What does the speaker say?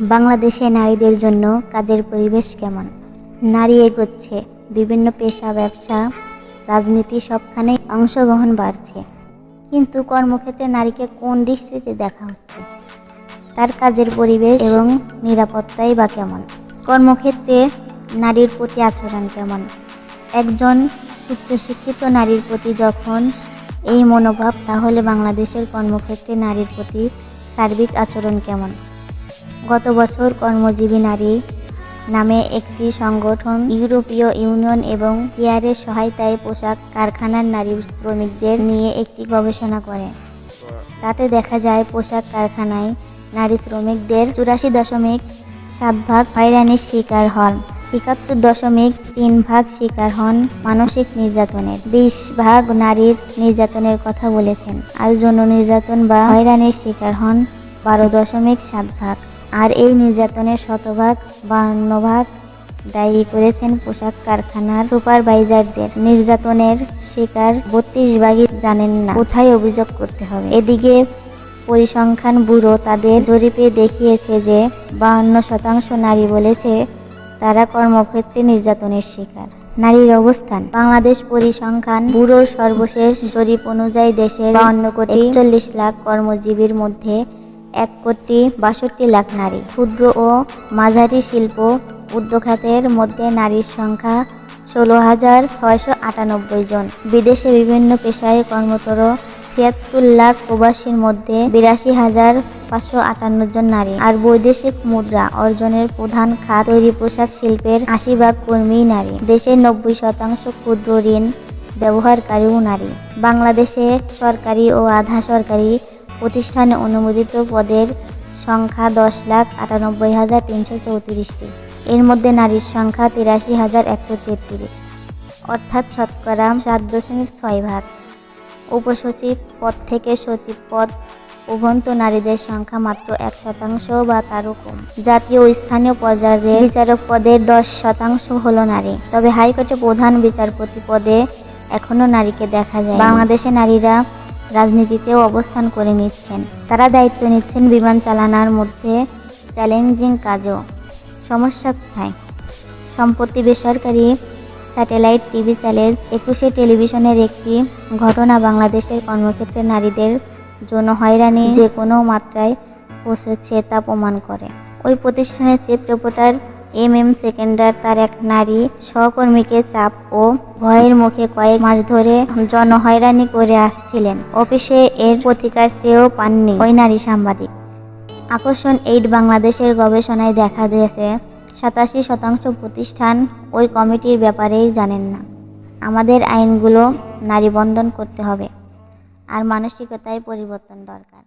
বাংলাদেশে নারীদের জন্য কাজের পরিবেশ কেমন? নারী এগোচ্ছে, বিভিন্ন পেশা, ব্যবসা, রাজনীতি সবখানে অংশগ্রহণ বাড়ছে। কিন্তু কর্মক্ষেত্রে নারীকে কোন দৃষ্টিতে দেখা হচ্ছে? তার কাজের পরিবেশ এবং নিরাপত্তাই বা কেমন? কর্মক্ষেত্রে নারীর প্রতি আচরণ কেমন? একজন উচ্চশিক্ষিত নারীর প্রতি যখন এই মনোভাব, তাহলে বাংলাদেশের কর্মক্ষেত্রে নারীর প্রতি সার্বিক আচরণ কেমন? গত বছর কর্মজীবী নারী নামে একটি সংগঠন ইউরোপীয় ইউনিয়ন এবং কেয়ারের সহায়তায় পোশাক কারখানার নারী শ্রমিকদের নিয়ে একটি গবেষণা করে। তাতে দেখা যায় পোশাক কারখানায় নারী শ্রমিকদের চুরাশি দশমিক সাত ভাগ হয়রানির শিকার হন, একাত্তর দশমিক তিন ভাগ শিকার হন মানসিক নির্যাতনের। বিশ ভাগ নারীর নির্যাতনের কথা বলেছেন। আর যৌন নির্যাতন বা হয়রানির শিকার হন বারো দশমিক সাত ভাগ। আর এই নির্যাতনের শতভাগ, বাহান্ন ভাগ দায়ী করেছেন পোশাক কারখানার সুপারভাইজারদের। নির্যাতনের শিকার বত্রিশ ভাগই জানেন না, কোথায় অভিযোগ করতে হবে? এদিকে পরিসংখ্যান ব্যুরো তাদের জরিপে দেখিয়েছে যে, বাহান্ন শতাংশ নারী বলেছে তারা কর্মক্ষেত্রে নির্যাতনের শিকার। নারীর অবস্থান। বাংলাদেশ পরিসংখ্যান ব্যুরোর সর্বশেষ জরিপ অনুযায়ী দেশের বাহান্ন কোটি চল্লিশ লাখ কর্মজীবীর মধ্যে এক কোটি বাষট্টি লাখ নারী। ক্ষুদ্র ও মাঝারি শিল্প উদ্যোগ মধ্যে নারীর সংখ্যা ষোলো হাজার ছয়শো আটানব্বই জন। বিদেশে বিভিন্ন পেশায় কর্মতর ছিয়াত্তর লাখ প্রবাসীর মধ্যে বিরাশি হাজার পাঁচশো আটান্ন জন নারী। আর বৈদেশিক মুদ্রা অর্জনের প্রধান খাত তৈরি পোশাক শিল্পের আশি ভাগ কর্মী নারী। দেশের নব্বই শতাংশ ক্ষুদ্র ঋণ ব্যবহারকারীও নারী। বাংলাদেশে সরকারি ও আধা সরকারি প্রতিষ্ঠানে অনুমোদিত পদের সংখ্যা দশ লাখ আটানব্বই হাজার তিনশো চৌত্রিশটি। এর মধ্যে নারীর সংখ্যা তিরাশি হাজার একশো তেত্রিশ। অর্থাৎ শতকরা সাত দশমিক ছয় ভাগ। উপসচিব পদ থেকে সচিব পদ উভন্ত নারীদের সংখ্যা মাত্র এক শতাংশ বা তারও কম। জাতীয় স্থানীয় পর্যায়ে বিচারক পদের দশ শতাংশ হলো নারী। তবে হাইকোর্টে প্রধান বিচারপতি পদে এখনও নারীকে দেখা যায় বাংলাদেশে নারীরা রাজনীতিতেও অবস্থান করে নিচ্ছেন। তারা দায়িত্ব নিচ্ছেন বিমান চালানোর মধ্যে চ্যালেঞ্জিং কাজও। সমস্যা কোথায়? সম্প্রতি বেসরকারি স্যাটেলাইট টিভি চ্যানেল একুশে টেলিভিশনের একটি ঘটনা বাংলাদেশের কর্মক্ষেত্রে নারীদের যৌন হয়রানি যে কোনো মাত্রায় পৌঁছেছে তা প্রমাণ করে। ওই প্রতিষ্ঠানের chief reporter M M Sekendar তার এক নারী সহকর্মীকে চাপ ও ভয়ের মুখে কয়েক মাস ধরে জনহয়রানি করে আসছিলেন। অফিসে এর প্রতিকার চেয়েও পাননি ওই নারী সাংবাদিক। আকর্ষণ এইড বাংলাদেশের গবেষণায় দেখা দিয়েছে সাতাশি শতাংশ প্রতিষ্ঠান ওই কমিটির ব্যাপারেই জানেন না। আমাদের আইনগুলো নারী বন্ধন করতে হবে, আর মানসিকতায় পরিবর্তন দরকার।